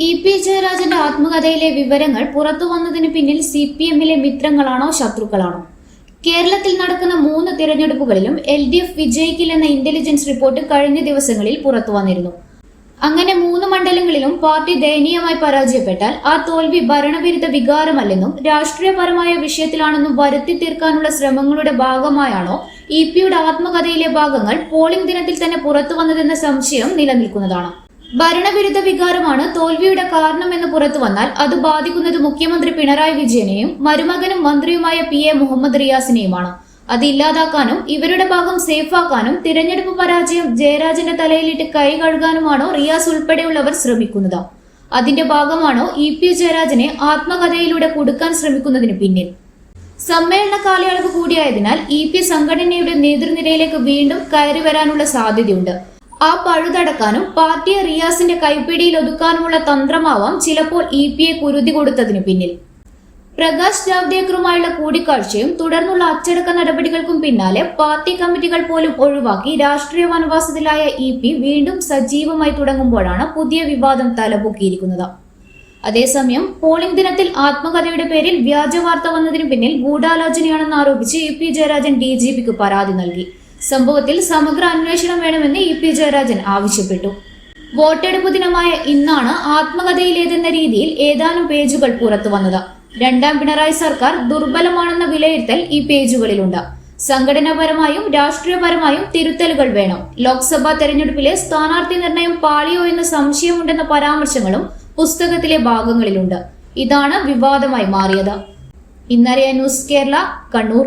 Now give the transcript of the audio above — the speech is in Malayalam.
ഇ പി ജയരാജന്റെ ആത്മകഥയിലെ വിവരങ്ങൾ പുറത്തു വന്നതിന് പിന്നിൽ സി പി എമ്മിലെ മിത്രങ്ങളാണോ ശത്രുക്കളാണോ? കേരളത്തിൽ നടക്കുന്ന മൂന്ന് തിരഞ്ഞെടുപ്പുകളിലും എൽ ഡി എഫ് വിജയിക്കില്ലെന്ന ഇന്റലിജൻസ് റിപ്പോർട്ട് കഴിഞ്ഞ ദിവസങ്ങളിൽ പുറത്തു വന്നിരുന്നു. അങ്ങനെ മൂന്ന് മണ്ഡലങ്ങളിലും പാർട്ടി ദയനീയമായി പരാജയപ്പെട്ടാൽ ആ തോൽവി ഭരണവിരുദ്ധ വികാരമല്ലെന്നും രാഷ്ട്രീയപരമായ വിഷയത്തിലാണെന്നും വരുത്തി തീർക്കാനുള്ള ശ്രമങ്ങളുടെ ഭാഗമായാണോ ഇ പിയുടെ ആത്മകഥയിലെ ഭാഗങ്ങൾ പോളിംഗ് ദിനത്തിൽ തന്നെ പുറത്തു വന്നതെന്ന സംശയം നിലനിൽക്കുന്നതാണ്. ഭരണവിരുദ്ധ വികാരമാണ് തോൽവിയുടെ കാരണമെന്ന് പുറത്തു വന്നാൽ അത് ബാധിക്കുന്നത് മുഖ്യമന്ത്രി പിണറായി വിജയനെയും മരുമകനും മന്ത്രിയുമായ പി എ മുഹമ്മദ് റിയാസിനെയുമാണ്. അത് ഇല്ലാതാക്കാനും ഇവരുടെ ഭാഗം സേഫാക്കാനും തിരഞ്ഞെടുപ്പ് പരാജയം ജയരാജന്റെ തലയിലിട്ട് കൈ കഴുകാനുമാണോ റിയാസ് ഉൾപ്പെടെയുള്ളവർ ശ്രമിക്കുന്നത്. അതിന്റെ ഭാഗമാണോ ഇ പി ജയരാജനെ ആത്മകഥയിലൂടെ കൊടുക്കാൻ ശ്രമിക്കുന്നതിന് പിന്നിൽ. സമ്മേളന കാലയളവ് കൂടിയായതിനാൽ ഇ പി സംഘടനയുടെ നേതൃനിരയിലേക്ക് വീണ്ടും കയറി വരാനുള്ള സാധ്യതയുണ്ട്. ആ പഴുതടക്കാനും പാർട്ടിയെ റിയാസിന്റെ കൈപ്പിടിയിൽ ഒതുക്കാനുമുള്ള തന്ത്രമാവാം ചിലപ്പോൾ ഇ പിയെ കുരുതി കൊടുത്തതിനു പിന്നിൽ. പ്രകാശ് ജാവ്ദേക്കറുമായുള്ള കൂടിക്കാഴ്ചയും തുടർന്നുള്ള അച്ചടക്ക നടപടികൾക്കും പിന്നാലെ പാർട്ടി കമ്മിറ്റികൾ പോലും ഒഴിവാക്കി രാഷ്ട്രീയ വനവാസത്തിലായ ഇ പി വീണ്ടും സജീവമായി തുടങ്ങുമ്പോഴാണ് പുതിയ വിവാദം തലപൊക്കിയിരിക്കുന്നത്. അതേസമയം പോളിംഗ് ദിനത്തിൽ ആത്മകഥയുടെ പേരിൽ വ്യാജ വാർത്ത വന്നതിന് പിന്നിൽ ഗൂഢാലോചനയാണെന്ന് ആരോപിച്ച് E P Jayarajan D G പിക്ക് പരാതി നൽകി. സംഭവത്തിൽ സമഗ്ര അന്വേഷണം വേണമെന്ന് ഇ പി ജയരാജൻ ആവശ്യപ്പെട്ടു. വോട്ടെടുപ്പ് ദിനമായ ഇന്നാണ് ആത്മകഥയിലേതെന്ന രീതിയിൽ ഏതാനും പേജുകൾ പുറത്തു വന്നത് രണ്ടാം പിണറായി സർക്കാർ ദുർബലമാണെന്ന വിലയിരുത്തൽ ഈ പേജുകളിലുണ്ട്. സംഘടനാപരമായും രാഷ്ട്രീയപരമായും തിരുത്തലുകൾ വേണം. ലോക്സഭാ തെരഞ്ഞെടുപ്പിലെ സ്ഥാനാർത്ഥി നിർണയം പാളിയോ എന്ന സംശയമുണ്ടെന്ന പരാമർശങ്ങളും പുസ്തകത്തിലെ ഭാഗങ്ങളിലുണ്ട്. ഇതാണ് വിവാദമായി മാറിയത്. ഇന്നറിയ ന്യൂസ് കേരള കണ്ണൂർ.